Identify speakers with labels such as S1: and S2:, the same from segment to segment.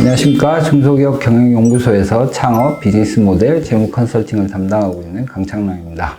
S1: 안녕하십니까. 중소기업 경영연구소에서 창업, 비즈니스 모델, 재무 컨설팅을 담당하고 있는 강창랑입니다.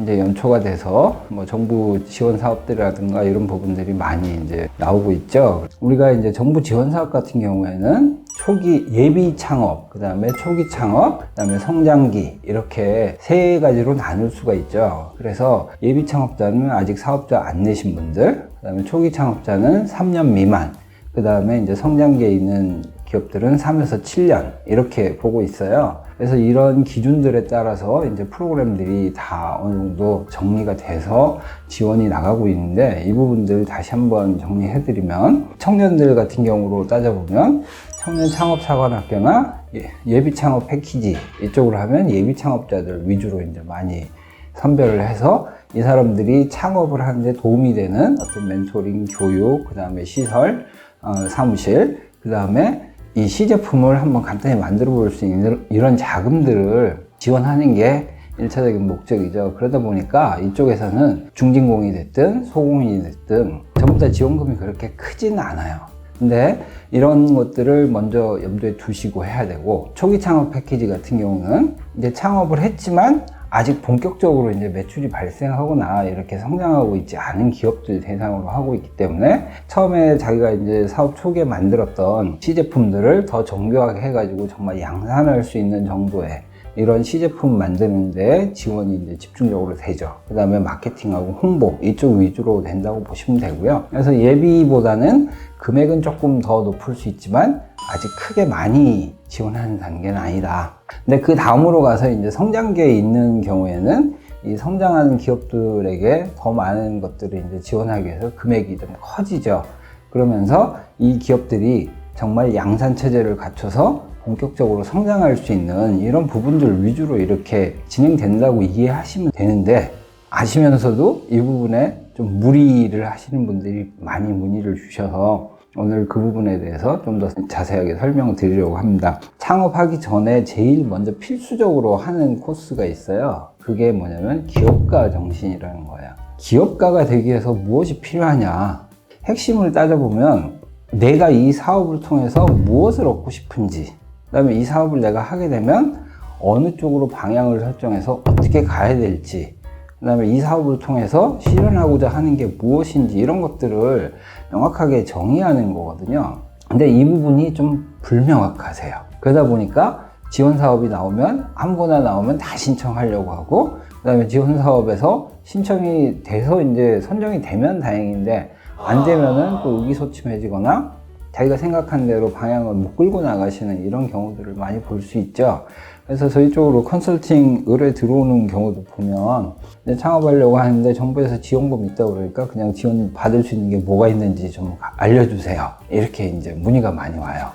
S1: 이제 연초가 돼서 뭐 정부 지원 사업들이라든가 이런 부분들이 많이 이제 나오고 있죠. 우리가 이제 정부 지원 사업 같은 경우에는 초기 예비 창업, 그 다음에 초기 창업, 그 다음에 성장기 이렇게 세 가지로 나눌 수가 있죠. 그래서 예비 창업자는 아직 사업자 안 내신 분들, 그 다음에 초기 창업자는 3년 미만, 그 다음에 이제 성장기에 있는 기업들은 3에서 7년 이렇게 보고 있어요. 그래서 이런 기준들에 따라서 이제 프로그램들이 다 어느 정도 정리가 돼서 지원이 나가고 있는데 이 부분들 다시 한번 정리해드리면 청년들 같은 경우로 따져보면 청년 창업 사관학교나 예- 예비 창업 패키지 이쪽으로 하면 예비 창업자들 위주로 이제 많이 선별을 해서 이 사람들이 창업을 하는데 도움이 되는 어떤 멘토링, 교육, 그 다음에 시설, 어, 사무실, 그 다음에 이 시제품을 한번 간단히 만들어 볼 수 있는 이런 자금들을 지원하는 게 일차적인 목적이죠. 그러다 보니까 이쪽에서는 중진공이 됐든 소공인이 됐든 전부 다 지원금이 그렇게 크지는 않아요. 근데 이런 것들을 먼저 염두에 두시고 해야 되고 초기 창업 패키지 같은 경우는 이제 창업을 했지만 아직 본격적으로 이제 매출이 발생하거나 이렇게 성장하고 있지 않은 기업들 대상으로 하고 있기 때문에 처음에 자기가 이제 사업 초기에 만들었던 시제품들을 더 정교하게 해가지고 정말 양산할 수 있는 정도의 이런 시제품 만드는데 지원이 이제 집중적으로 되죠. 그 다음에 마케팅하고 홍보 이쪽 위주로 된다고 보시면 되고요. 그래서 예비보다는 금액은 조금 더 높을 수 있지만 아직 크게 많이 지원하는 단계는 아니다. 근데 그 다음으로 가서 이제 성장기에 있는 경우에는 이 성장하는 기업들에게 더 많은 것들을 이제 지원하기 위해서 금액이 좀 커지죠. 그러면서 이 기업들이 정말 양산 체제를 갖춰서 본격적으로 성장할 수 있는 이런 부분들 위주로 이렇게 진행된다고 이해하시면 되는데 아시면서도 이 부분에 좀 무리를 하시는 분들이 많이 문의를 주셔서 오늘 그 부분에 대해서 좀 더 자세하게 설명을 드리려고 합니다. 창업하기 전에 제일 먼저 필수적으로 하는 코스가 있어요. 그게 뭐냐면 기업가 정신이라는 거예요. 기업가가 되기 위해서 무엇이 필요하냐? 핵심을 따져보면 내가 이 사업을 통해서 무엇을 얻고 싶은지, 그 다음에 이 사업을 내가 하게 되면 어느 쪽으로 방향을 설정해서 어떻게 가야 될지, 그 다음에 이 사업을 통해서 실현하고자 하는 게 무엇인지 이런 것들을 명확하게 정의하는 거거든요. 근데 이 부분이 좀 불명확하세요. 그러다 보니까 지원 사업이 나오면 아무거나 나오면 다 신청하려고 하고, 그 다음에 지원 사업에서 신청이 돼서 이제 선정이 되면 다행인데 안 되면은 또 의기소침해지거나 자기가 생각한 대로 방향을 못 끌고 나가시는 이런 경우들을 많이 볼 수 있죠. 그래서 저희 쪽으로 컨설팅 의뢰 들어오는 경우도 보면 이제 창업하려고 하는데 정부에서 지원금 있다고 그러니까 그냥 지원 받을 수 있는 게 뭐가 있는지 좀 알려주세요. 이렇게 이제 문의가 많이 와요.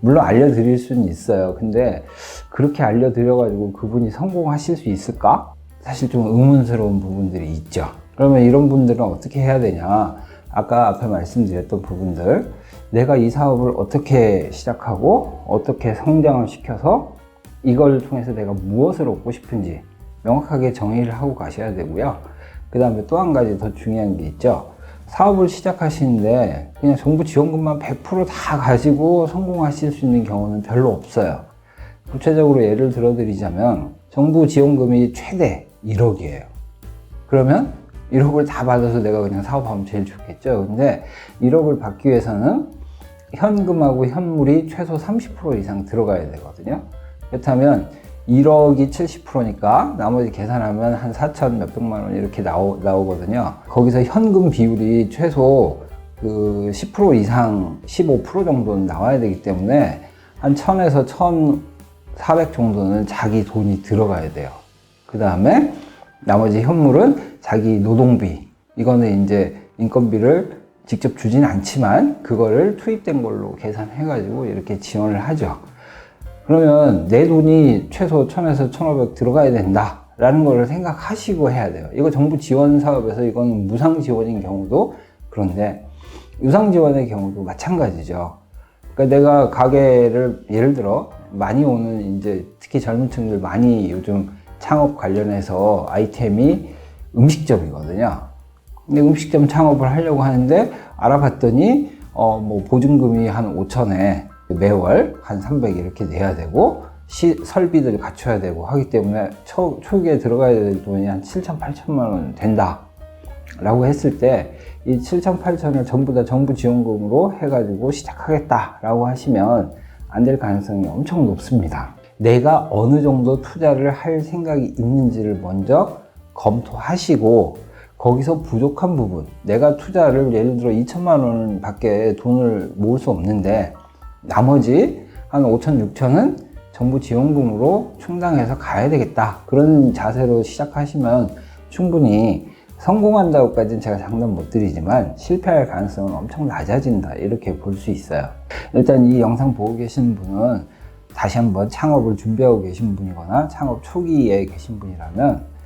S1: 물론 알려드릴 수는 있어요. 근데 그렇게 알려드려가지고 그분이 성공하실 수 있을까? 사실 좀 의문스러운 부분들이 있죠. 그러면 이런 분들은 어떻게 해야 되냐? 아까 앞에 말씀드렸던 부분들, 내가 이 사업을 어떻게 시작하고 어떻게 성장을 시켜서 이걸 통해서 내가 무엇을 얻고 싶은지 명확하게 정의를 하고 가셔야 되고요. 그 다음에 또 한 가지 더 중요한 게 있죠. 사업을 시작하시는데 그냥 정부 지원금만 100%다 가지고 성공하실 수 있는 경우는 별로 없어요. 구체적으로 예를 들어 드리자면 정부 지원금이 최대 1억이에요. 그러면 1억을 다 받아서 내가 그냥 사업하면 제일 좋겠죠. 근데 1억을 받기 위해서는 현금하고 현물이 최소 30% 이상 들어가야 되거든요. 그렇다면 1억이 70%니까 나머지 계산하면 한 4천 몇백만 원 이렇게 나오, 나오거든요. 거기서 현금 비율이 최소 그 10% 이상 15% 정도는 나와야 되기 때문에 한 1000에서 1400 정도는 자기 돈이 들어가야 돼요. 그 다음에 나머지 현물은 자기 노동비 이거는 이제 인건비를 직접 주진 않지만 그거를 투입된 걸로 계산해 가지고 이렇게 지원을 하죠. 그러면 내 돈이 최소 1000에서 1500 들어가야 된다. 라는 거를 생각하시고 해야 돼요. 이거 정부 지원 사업에서 이건 무상 지원인 경우도 그런데 유상 지원의 경우도 마찬가지죠. 그러니까 내가 가게를 예를 들어 많이 오는 이제 특히 젊은 층들 많이 요즘 창업 관련해서 아이템이 음식점이거든요. 음식점 창업을 하려고 하는데 알아봤더니 어, 뭐 보증금이 한 5천에 매월 한 300 이렇게 내야 되고 시, 설비들 갖춰야 되고 하기 때문에 초, 초기에 들어가야 될 돈이 한 7천, 8천만 원 된다. 라고 했을 때 이 7천, 8천을 전부 다 정부 지원금으로 해가지고 시작하겠다라고 하시면 안 될 가능성이 엄청 높습니다. 내가 어느 정도 투자를 할 생각이 있는지를 먼저 검토하시고 거기서 부족한 부분 내가 투자를 예를 들어 2천만 원 밖에 돈을 모을 수 없는데 나머지 한 5천, 6천은 정부 지원금으로 충당해서 가야 되겠다. 그런 자세로 시작하시면 충분히 성공한다고까지는 제가 장담 못 드리지만 실패할 가능성은 엄청 낮아진다. 이렇게 볼 수 있어요. 일단 이 영상 보고 계시는 분은 다시 한번 창업을 준비하고 계신 분이거나 창업 초기에 계신 분이라면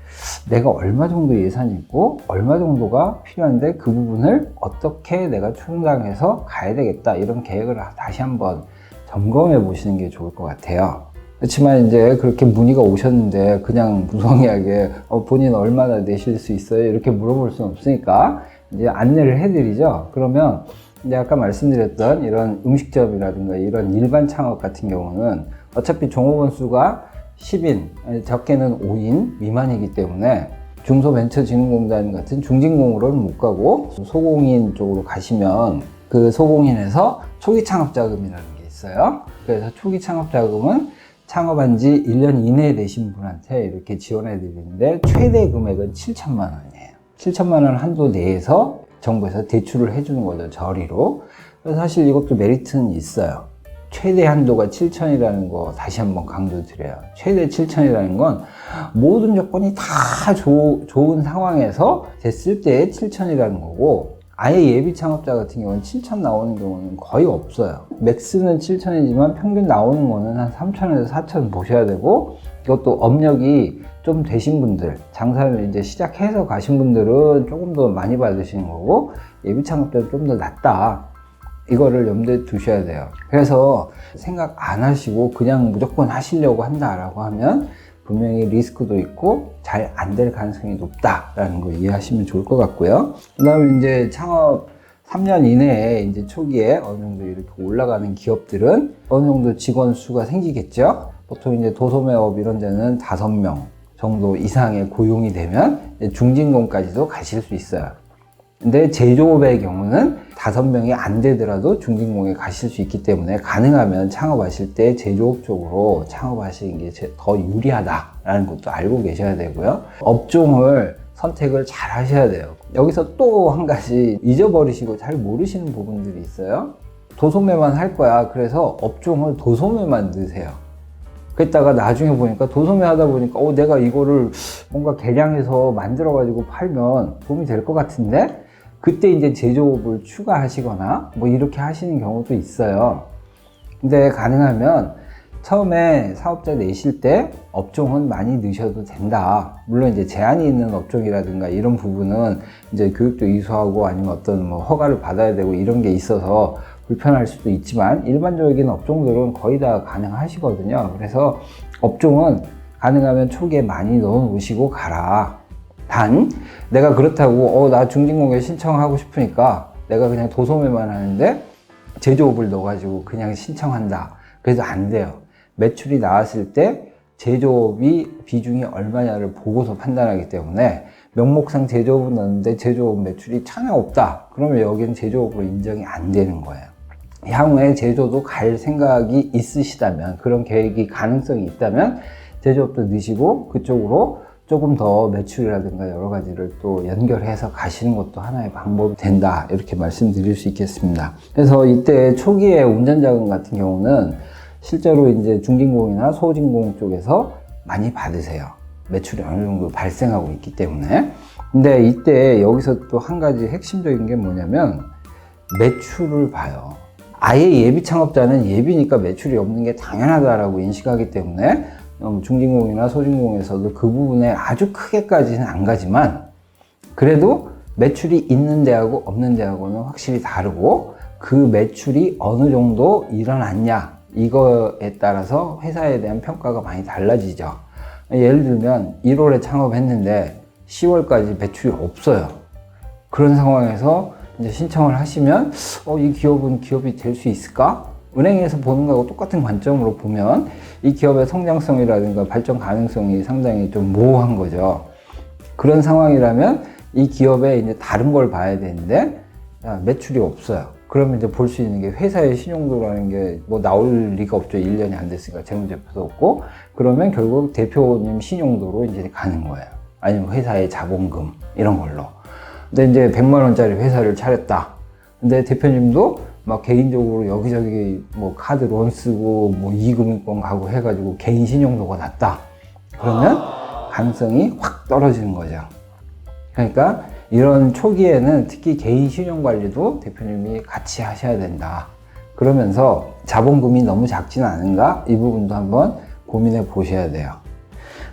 S1: 내가 얼마 정도 예산이 있고 얼마 정도가 필요한데 그 부분을 어떻게 내가 충당해서 가야 되겠다 이런 계획을 다시 한번 점검해 보시는 게 좋을 것 같아요. 그렇지만 이제 그렇게 문의가 오셨는데 그냥 무성의하게 어, 본인 얼마나 내실 수 있어요? 이렇게 물어볼 수는 없으니까 이제 안내를 해드리죠. 그러면 이제 아까 말씀드렸던 이런 음식점이라든가 이런 일반 창업 같은 경우는 어차피 종업원 수가 10인, 아니, 적게는 5인 미만이기 때문에 중소벤처진흥공단 같은 중진공으로는 못 가고 소공인 쪽으로 가시면 그 소공인에서 초기 창업 자금이라는 게 있어요. 그래서 초기 창업 자금은 창업한 지 1년 이내에 되신 분한테 이렇게 지원해 드리는데 최대 금액은 7천만 원이에요. 7천만 원 한도 내에서 정부에서 대출을 해주는 거죠, 저리로. 사실 이것도 메리트는 있어요. 최대 한도가 7천이라는 거 다시 한번 강조드려요. 최대 7천이라는 건 모든 조건이 다 조, 좋은 상황에서 됐을 때 7천이라는 거고 아예 예비 창업자 같은 경우는 7천 나오는 경우는 거의 없어요. 맥스는 7천이지만 평균 나오는 거는 한 3천에서 4천 보셔야 되고 이것도 업력이 좀 되신 분들, 장사를 이제 시작해서 가신 분들은 조금 더 많이 받으시는 거고 예비 창업자는 좀더 낮다. 이거를 염두에 두셔야 돼요. 그래서 생각 안 하시고 그냥 무조건 하시려고 한다라고 하면 분명히 리스크도 있고 잘 안 될 가능성이 높다라는 거 이해하시면 좋을 것 같고요. 그 다음에 이제 창업 3년 이내에 이제 초기에 어느 정도 이렇게 올라가는 기업들은 어느 정도 직원 수가 생기겠죠. 보통 이제 도소매업 이런 데는 5명 정도 이상의 고용이 되면 중진공까지도 가실 수 있어요. 근데 제조업의 경우는 다섯 명이 안 되더라도 중진공에 가실 수 있기 때문에 가능하면 창업하실 때 제조업 쪽으로 창업하시는 게 더 유리하다라는 것도 알고 계셔야 되고요. 업종을 선택을 잘 하셔야 돼요. 여기서 또 한 가지 잊어버리시고 잘 모르시는 부분들이 있어요. 도소매만 할 거야. 그래서 업종을 도소매만 넣으세요. 그랬다가 나중에 보니까 도소매 하다 보니까 어 내가 이거를 뭔가 개량해서 만들어 가지고 팔면 도움이 될 것 같은데 그때 이제 제조업을 추가하시거나 뭐 이렇게 하시는 경우도 있어요. 근데 가능하면 처음에 사업자 내실 때 업종은 많이 넣으셔도 된다. 물론 이제 제한이 있는 업종이라든가 이런 부분은 이제 교육도 이수하고 아니면 어떤 뭐 허가를 받아야 되고 이런 게 있어서 불편할 수도 있지만 일반적인 업종들은 거의 다 가능하시거든요. 그래서 업종은 가능하면 초기에 많이 넣어 놓으시고 가라. 단 내가 그렇다고 어 나 중진공에 신청하고 싶으니까 내가 그냥 도소매만 하는데 제조업을 넣어가지고 그냥 신청한다. 그래도 안 돼요. 매출이 나왔을 때 제조업이 비중이 얼마냐를 보고서 판단하기 때문에 명목상 제조업은 넣는데 제조업 매출이 전혀 없다. 그러면 여기는 제조업으로 인정이 안 되는 거예요. 향후에 제조도 갈 생각이 있으시다면 그런 계획이 가능성이 있다면 제조업도 넣으시고 그쪽으로 조금 더 매출이라든가 여러 가지를 또 연결해서 가시는 것도 하나의 방법이 된다 이렇게 말씀드릴 수 있겠습니다. 그래서 이때 초기에 운전자금 같은 경우는 실제로 이제 중진공이나 소진공 쪽에서 많이 받으세요. 매출이 어느 정도 발생하고 있기 때문에. 근데 이때 여기서 또 한 가지 핵심적인 게 뭐냐면 매출을 봐요. 아예 예비 창업자는 예비니까 매출이 없는 게 당연하다라고 인식하기 때문에 음, 중진공이나 소진공에서도 그 부분에 아주 크게까지는 안 가지만 그래도 매출이 있는 데하고 없는 데하고는 확실히 다르고 그 매출이 어느 정도 일어났냐 이거에 따라서 회사에 대한 평가가 많이 달라지죠. 예를 들면 1월에 창업했는데 10월까지 매출이 없어요. 그런 상황에서 이제 신청을 하시면 어, 이 기업은 기업이 될 수 있을까? 은행에서 보는 거하고 똑같은 관점으로 보면 이 기업의 성장성이라든가 발전 가능성이 상당히 좀 모호한 거죠. 그런 상황이라면 이 기업에 이제 다른 걸 봐야 되는데 야, 매출이 없어요. 그러면 이제 볼 수 있는 게 회사의 신용도라는 게 뭐 나올 리가 없죠. 1년이 안 됐으니까 재무제표도 없고 그러면 결국 대표님 신용도로 이제 가는 거예요. 아니면 회사의 자본금 이런 걸로. 근데 이제 100만 원짜리 회사를 차렸다. 근데 대표님도 막 개인적으로 여기저기 뭐 카드 론 쓰고 뭐 이금융권 가고 해가지고 개인 신용도가 낮다. 그러면 가능성이 확 떨어지는 거죠. 그러니까 이런 초기에는 특히 개인 신용 관리도 대표님이 같이 하셔야 된다. 그러면서 자본금이 너무 작지는 않은가? 이 부분도 한번 고민해 보셔야 돼요.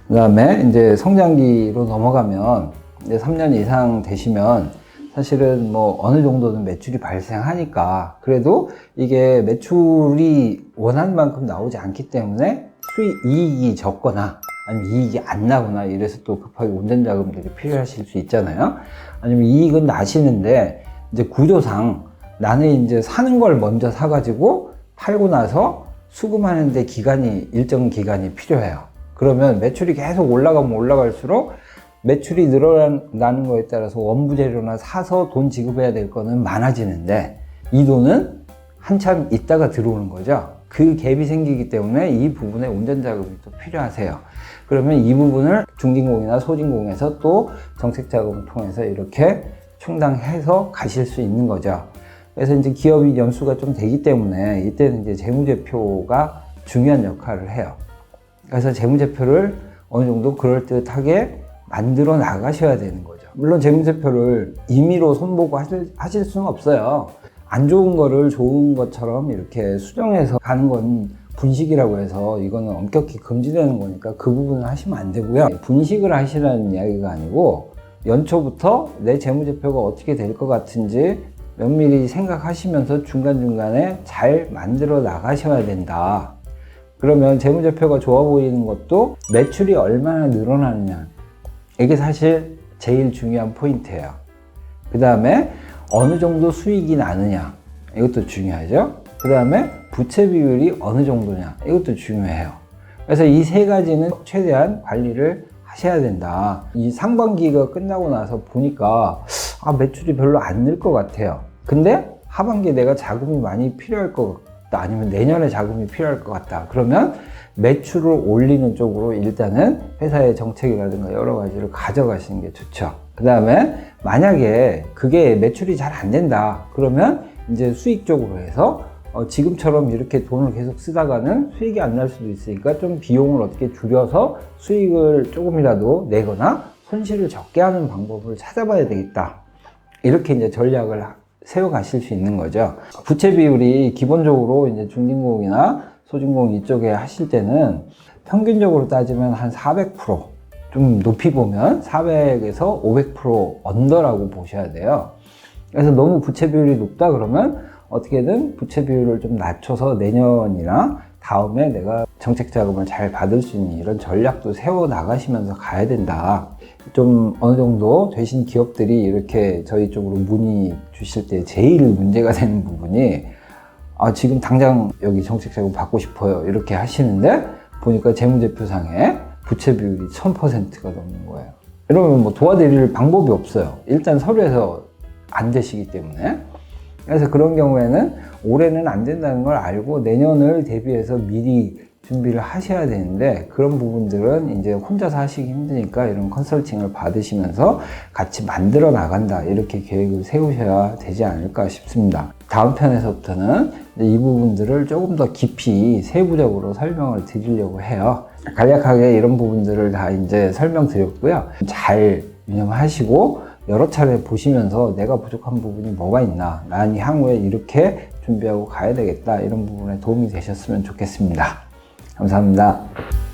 S1: 그 다음에 이제 성장기로 넘어가면 이제 3년 이상 되시면 사실은 뭐 어느 정도는 매출이 발생하니까 그래도 이게 매출이 원하는 만큼 나오지 않기 때문에 수익 이익이 적거나 아니면 이익이 안 나거나 이래서 또 급하게 운전 자금들이 필요하실 수 있잖아요. 아니면 이익은 나시는데 이제 구조상 나는 이제 사는 걸 먼저 사가지고 팔고 나서 수금하는데 기간이 일정 기간이 필요해요. 그러면 매출이 계속 올라가면 올라갈수록 매출이 늘어나는 거에 따라서 원부 재료나 사서 돈 지급해야 될 거는 많아지는데 이 돈은 한참 있다가 들어오는 거죠. 그 갭이 생기기 때문에 이 부분에 운전 자금이 또 필요하세요. 그러면 이 부분을 중진공이나 소진공에서 또 정책 자금을 통해서 이렇게 충당해서 가실 수 있는 거죠. 그래서 이제 기업이 연수가 좀 되기 때문에 이때는 이제 재무제표가 중요한 역할을 해요. 그래서 재무제표를 어느 정도 그럴듯하게 만들어 나가셔야 되는 거죠. 물론 재무제표를 임의로 손보고 하실, 하실 수는 없어요. 안 좋은 거를 좋은 것처럼 이렇게 수정해서 가는 건 분식이라고 해서 이거는 엄격히 금지되는 거니까 그 부분을 하시면 안 되고요. 분식을 하시라는 이야기가 아니고 연초부터 내 재무제표가 어떻게 될 것 같은지 면밀히 생각하시면서 중간중간에 잘 만들어 나가셔야 된다. 그러면 재무제표가 좋아 보이는 것도 매출이 얼마나 늘어나느냐. 이게 사실 제일 중요한 포인트예요. 그 다음에 어느 정도 수익이 나느냐. 이것도 중요하죠. 그 다음에 부채 비율이 어느 정도냐. 이것도 중요해요. 그래서 이 세 가지는 최대한 관리를 하셔야 된다. 이 상반기가 끝나고 나서 보니까 아, 매출이 별로 안 늘 것 같아요. 근데 하반기에 내가 자금이 많이 필요할 것 같다. 아니면 내년에 자금이 필요할 것 같다. 그러면 매출을 올리는 쪽으로 일단은 회사의 정책이라든가 여러 가지를 가져가시는 게 좋죠. 그 다음에 만약에 그게 매출이 잘 안 된다. 그러면 이제 수익 쪽으로 해서 어, 지금처럼 이렇게 돈을 계속 쓰다가는 수익이 안 날 수도 있으니까 좀 비용을 어떻게 줄여서 수익을 조금이라도 내거나 손실을 적게 하는 방법을 찾아봐야 되겠다. 이렇게 이제 전략을 세워 가실 수 있는 거죠. 부채 비율이 기본적으로 이제 중진공이나 소진공 이쪽에 하실 때는 평균적으로 따지면 한 400%. 좀 높이 보면 400에서 500% 언더라고 보셔야 돼요. 그래서 너무 부채 비율이 높다 그러면 어떻게든 부채 비율을 좀 낮춰서 내년이나 다음에 내가 정책 자금을 잘 받을 수 있는 이런 전략도 세워 나가시면서 가야 된다. 좀 어느 정도 되신 기업들이 이렇게 저희 쪽으로 문의 주실 때 제일 문제가 되는 부분이 아, 지금 당장 여기 정책 자금 받고 싶어요. 이렇게 하시는데 보니까 재무제표상에 부채 비율이 1000%가 넘는 거예요. 이러면 뭐 도와드릴 방법이 없어요. 일단 서류에서 안 되시기 때문에. 그래서 그런 경우에는 올해는 안 된다는 걸 알고 내년을 대비해서 미리 준비를 하셔야 되는데 그런 부분들은 이제 혼자서 하시기 힘드니까 이런 컨설팅을 받으시면서 같이 만들어 나간다 이렇게 계획을 세우셔야 되지 않을까 싶습니다. 다음 편에서부터는 이 부분들을 조금 더 깊이 세부적으로 설명을 드리려고 해요. 간략하게 이런 부분들을 다 이제 설명드렸고요. 잘 유념하시고 여러 차례 보시면서 내가 부족한 부분이 뭐가 있나 난 향후에 이렇게 준비하고 가야 되겠다 이런 부분에 도움이 되셨으면 좋겠습니다 감사합니다